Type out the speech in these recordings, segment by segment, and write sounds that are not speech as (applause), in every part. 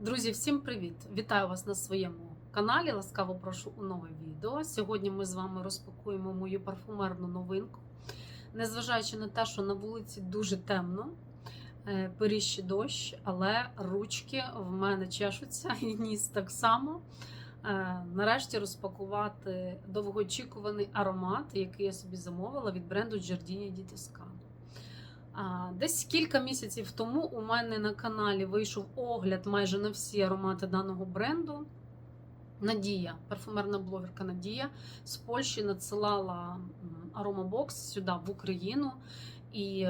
Друзі, всім привіт! Вітаю вас на своєму каналі. Ласкаво прошу у нове відео. Сьогодні ми з вами розпакуємо мою парфумерну новинку. Незважаючи на те, що на вулиці дуже темно, е, періщий дощ, але ручки в мене чешуться і ніс так само. Е, Нарешті розпакувати довгоочікуваний аромат, який я собі замовила від бренду Giardini di Toscano. Десь кілька місяців тому у мене на каналі вийшов огляд майже на всі аромати даного бренду. Надія, парфумерна блогерка Надія з Польщі надсилала аромабокс сюди в Україну. І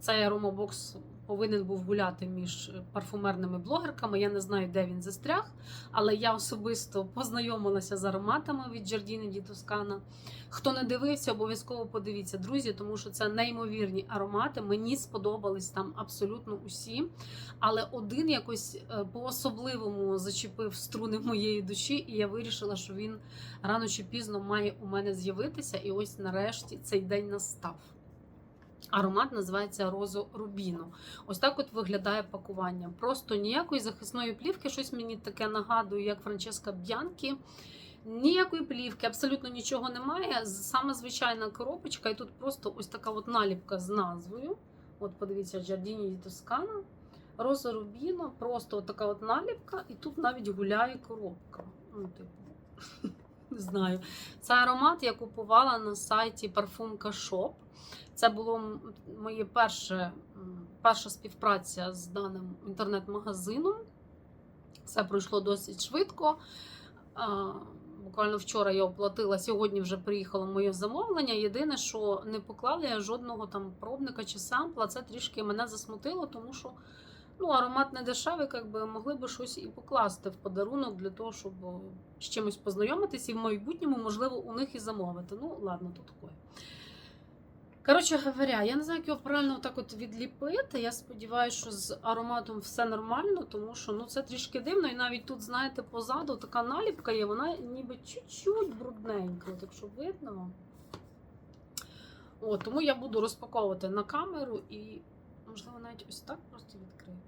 цей аромабокс повинен був гуляти між парфумерними блогерками. Я не знаю, де він застряг, але я особисто познайомилася з ароматами від Giardini di Toscana. Хто не дивився, обов'язково подивіться, друзі, тому що це неймовірні аромати. Мені сподобались там абсолютно усі. Але один якось е, по-особливому зачепив струни моєї душі, і я вирішила, що він рано чи пізно має у мене з'явитися. І ось нарешті цей день настав. Аромат називається Розо Рубіно. Ось так от виглядає пакування. Просто ніякої захисної плівки, щось мені таке нагадує, як Франческа Б'янкі. Ніякої плівки, абсолютно нічого немає. Саме звичайна коробочка, і тут просто ось така от наліпка з назвою. От, подивіться, Giardini di Toscana. Роза Рубіно, просто от така от наліпка, і тут навіть гуляє коробка. Ну, типу, не знаю. Це аромат я купувала на сайті Parfumka Shop. Це було моє перше, перша співпраця з даним інтернет-магазином. Все пройшло досить швидко. Буквально вчора я оплатила, сьогодні вже приїхало моє замовлення. Єдине, що не поклала я жодного там пробника чи сампла. Це трішки мене засмутило, тому що ну, аромат не дешевий, якби могли би щось і покласти в подарунок для того, щоб з чимось познайомитись і в майбутньому, можливо, у них і замовити. Ну, ладно, то таке. Коротше говоря, я не знаю, як його правильно так от відліпити. Я сподіваюся, що з ароматом все нормально, тому що ну, це трішки дивно. І навіть тут, знаєте, позаду така наліпка є, вона ніби чуть-чуть брудненька, так що видно. О, тому я буду розпаковувати на камеру і, можливо, навіть ось так просто відкрию.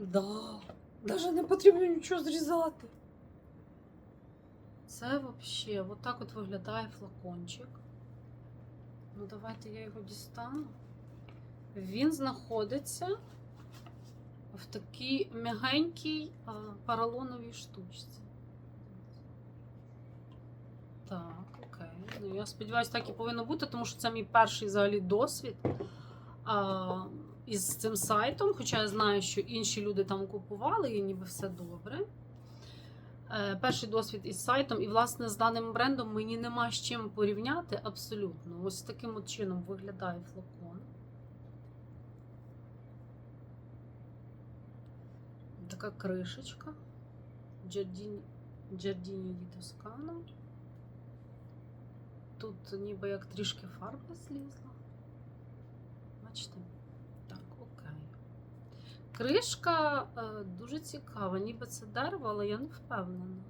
Да, навіть не потрібно нічого зрізати. Це взагалі, отак от виглядає флакончик. Ну, давайте я його дістану. Він знаходиться в такій м'ягенькій поролоновій штучці. Так, окей. Ну, я сподіваюся, так і повинно бути, тому що це мій перший взагалі досвід а, із цим сайтом. Хоча я знаю, що інші люди там купували і ніби все добре. Е, Перший досвід із сайтом, і, власне, з даним брендом мені нема з чим порівняти абсолютно. Ось таким от чином виглядає флакон. Така кришечка. Giardini di Toscano. Тут ніби як трішки фарба злізла. Бачите? Кришка е, дуже цікава, ніби це дерево, але я не впевнена.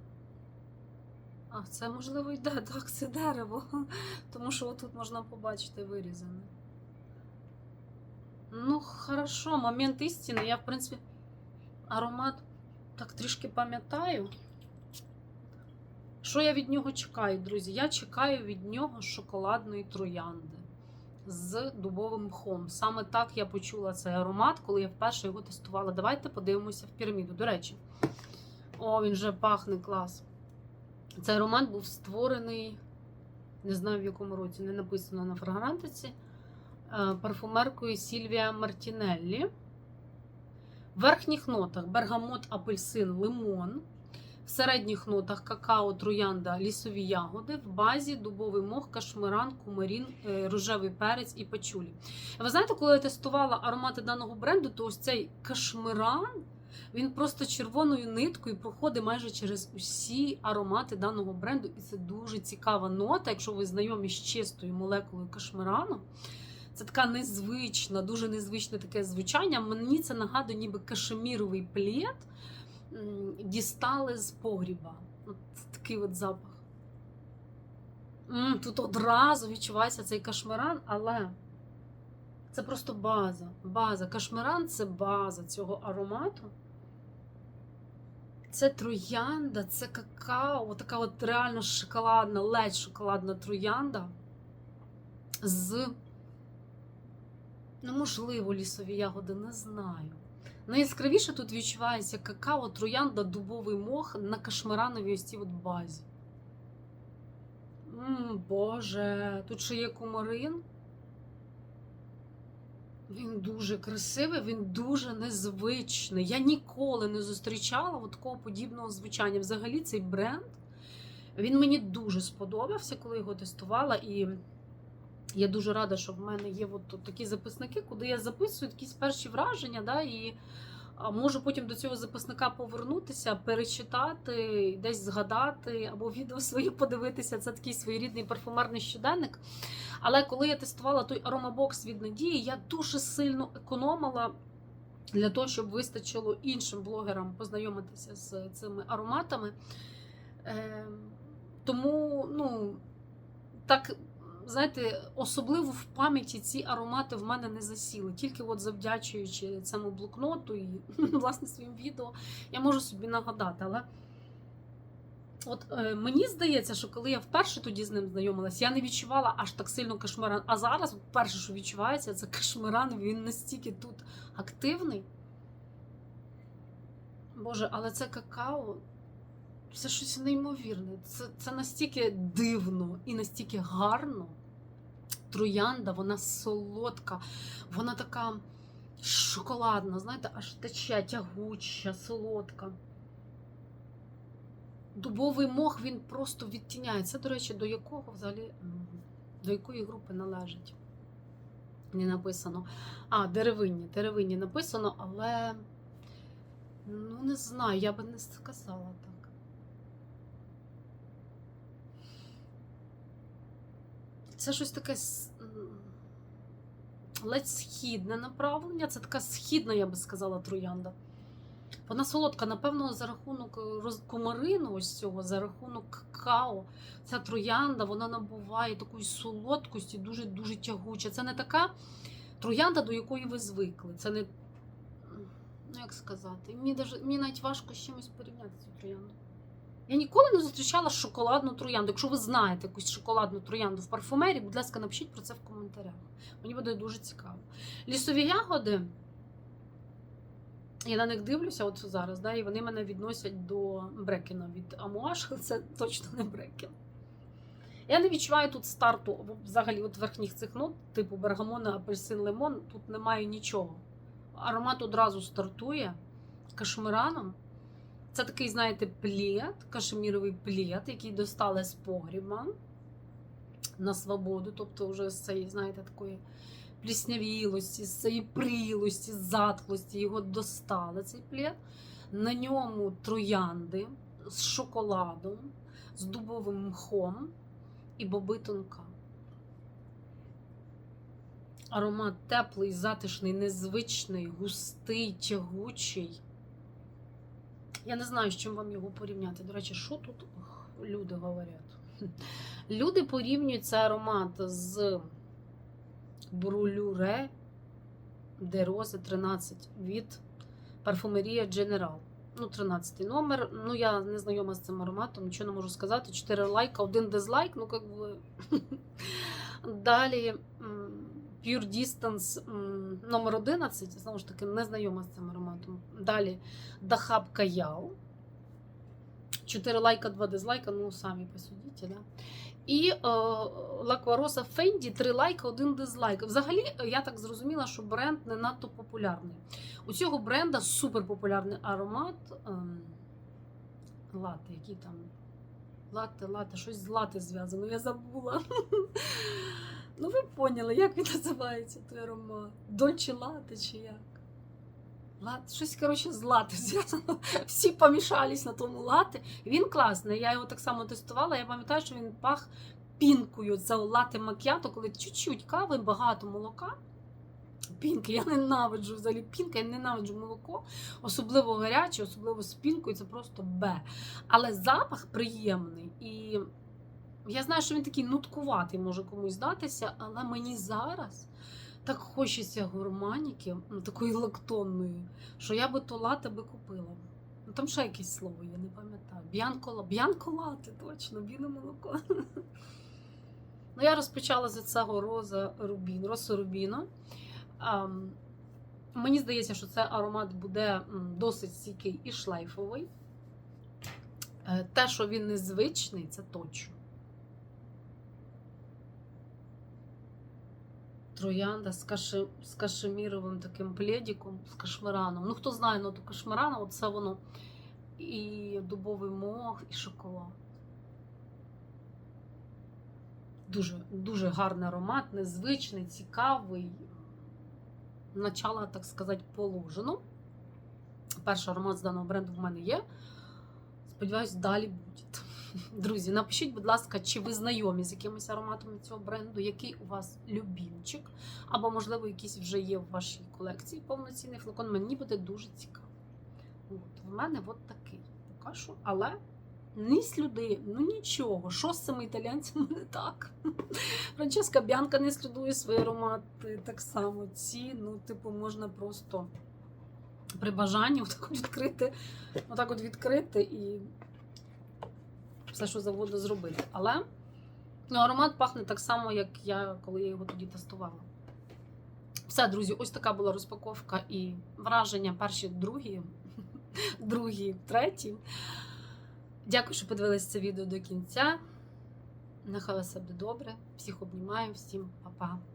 А, це можливо йде, (laughs) так, це дерево. Тому що отут можна побачити вирізане. Ну, хорошо, момент істини. Я, в принципі, аромат так трішки пам'ятаю. Що я від нього чекаю, друзі? Я чекаю від нього шоколадної троянди з дубовим мхом. Саме так я почула цей аромат, коли я вперше його тестувала. Давайте подивимося в піраміду. До речі, о, він вже пахне клас. Цей аромат був створений, не знаю в якому році, не написано на фрагрантиці, е, парфумеркою Сільвія Мартінеллі. В верхніх нотах бергамот, апельсин, лимон. В середніх нотах какао, троянда, лісові ягоди, в базі дубовий мох, кашмиран, кумарін, е, рожевий перець і пачулі. Ви знаєте, коли я тестувала аромати даного бренду, то ось цей кашмиран він просто червоною ниткою проходить майже через усі аромати даного бренду. І це дуже цікава нота, якщо ви знайомі з чистою молекулою кашмирану. Це така незвична, дуже незвичне таке звучання. Мені це нагадує, ніби кашеміровий плед м, дістали з погріба. От такий от запах. Тут одразу відчувається цей кашмиран, але Це просто база. База. Кашмиран це база цього аромату. Це троянда, це какао, така от реально шоколадна, ледь шоколадна троянда з, ну, можливо, лісові ягоди, не знаю. Найяскравіше тут відчувається какао, троянда, дубовий мох на кашмирановій ось цій базі. М, Боже, тут ще є кумарин. Він дуже красивий, він дуже незвичний. Я ніколи не зустрічала от такого подібного звучання. Взагалі, цей бренд він мені дуже сподобався, коли його тестувала. І я дуже рада, що в мене є от такі записники, куди я записую якісь перші враження. Да, і можу потім до цього записника повернутися, перечитати, десь згадати, або відео свої подивитися. Це такий своєрідний парфумерний щоденник. Але коли я тестувала той аромабокс від Надії, я дуже сильно економила для того, щоб вистачило іншим блогерам познайомитися з цими ароматами. Е, тому, ну, так, знаєте, особливо в пам'яті ці аромати в мене не засіли. Тільки от завдячуючи цьому блокноту і, (laughs) власне, своїм відео, я можу собі нагадати. Але От е, мені здається, що коли я вперше тоді з ним знайомилась, я не відчувала аж так сильно кашмиран. А зараз, перше, що відчувається, це кашмиран. Він настільки тут активний. Боже, але це какао. Це щось неймовірне. Це, це настільки дивно і настільки гарно. Троянда, вона солодка, вона така шоколадна, знаєте, аж тече, тягуча, солодка. Дубовий мох він просто відтіняє. Це, до речі, до якого взагалі до якої групи належить? Не написано. А, деревинні. Деревинні написано, але ну не знаю, я би не сказала так. Це щось таке ледь східне направлення. Це така східна, я би сказала, троянда. Вона солодка, напевно, за рахунок роз- кумарину, ось цього, за рахунок какао. Ця троянда вона набуває такої солодкості, дуже дуже тягуча. Це не така троянда, до якої ви звикли. Це не. Ну, як сказати, мені навіть важко з чимось порівняти цю троянду. Я ніколи не зустрічала шоколадну троянду. Якщо ви знаєте якусь шоколадну троянду в парфумері, будь ласка, напишіть про це в коментарях. Мені буде дуже цікаво. Лісові ягоди. Я на них дивлюся от зараз, да, і вони мене відносять до Брекена від Амуаш, це точно не Брекен. Я не відчуваю тут старту взагалі от верхніх цих нот, типу бергамона, апельсин, лимон. Тут немає нічого. Аромат одразу стартує кашмираном. Це такий, знаєте, плід, кашеміровий плід, який достали з погріба на свободу. Тобто, вже з цієї, знаєте, такої пліснявілості, з цієї прілості, затхлості його достали цей плід. На ньому троянди з шоколадом, з дубовим мхом і боби тонка. Аромат теплий, затишний, незвичний, густий, тягучий. Я не знаю, з чим вам його порівняти. До речі, що тут люди говорять? (laughs) Люди порівнюють цей аромат з Брулюре де Рози 13 від Парфумерія Дженерал. Ну, 13 номер. Ну, я не знайома з цим ароматом, нічого не можу сказати. 4 лайка, один дизлайк, ну як би. (laughs) Далі Pure Distance номер 11, знову ж таки, не знайома з цим ароматом. Далі Дахаб Каял. 4 лайка, 2 дизлайка, ну самі посудіть, да? І е, Лаквароса Фенді 3 лайка, 1 дизлайк. Взагалі, я так зрозуміла, що бренд не надто популярний. У цього бренда суперпопулярний аромат. Ем, лати, які там. Лати, лати, щось з лати зв'язано, я забула. (laughs) Ну, ви поняли, як він називається той аромат? Дольче лати чи як? Лат, щось, коротше, з лати зв'язано. (laughs) Всі помішались на тому лати. Він класний. Я його так само тестувала. Я пам'ятаю, що він пах пінкою. Це лати мак'ято, коли чуть-чуть кави, багато молока. Пінки, я ненавиджу взагалі пінка, я ненавиджу молоко, особливо гаряче, особливо з пінкою, це просто бе. Але запах приємний. І я знаю, що він такий нуткуватий може комусь здатися, але мені зараз Так хочеться гурманіки, ну, такої лактонної, що я би ту лате би купила. Ну, там ще якесь слово, я не пам'ятаю. Б'янкола, б'янколати, точно, біле молоко. (laughs) Ну, я розпочала з цього роза рубін, росу рубіну. Ам, мені здається, що цей аромат буде досить стійкий і шлейфовий. Е, Те, що він незвичний, це точно. Троянда з, каши, з кашеміровим таким пледиком, з кашмираном. Ну, хто знає ноту кашмирана, оце воно і дубовий мох, і шоколад. Дуже, дуже гарний аромат, незвичний, цікавий. Начало, так сказати, положено. Перший аромат з даного бренду в мене є. Сподіваюсь, далі буде. Друзі, напишіть, будь ласка, чи ви знайомі з якимось ароматами цього бренду, який у вас любімчик, або, можливо, якийсь вже є в вашій колекції повноцінний флакон. Мені буде дуже цікаво. От, в мене от такий поки що, але ні сліди, ну нічого. Що з цими італійцями не так? Франческа Бянка не слідує свої аромати так само. Ці, ну, типу, можна просто при бажанні отак от відкрити, отак от відкрити і все, що завгодно зробити. Але ну, аромат пахне так само, як я, коли я його тоді тестувала. Все, друзі, ось така була розпаковка і враження перші, другі, (laughs) другі, треті. Дякую, що подивилися це відео до кінця. Нехай все буде добре. Всіх обнімаю, всім па-па.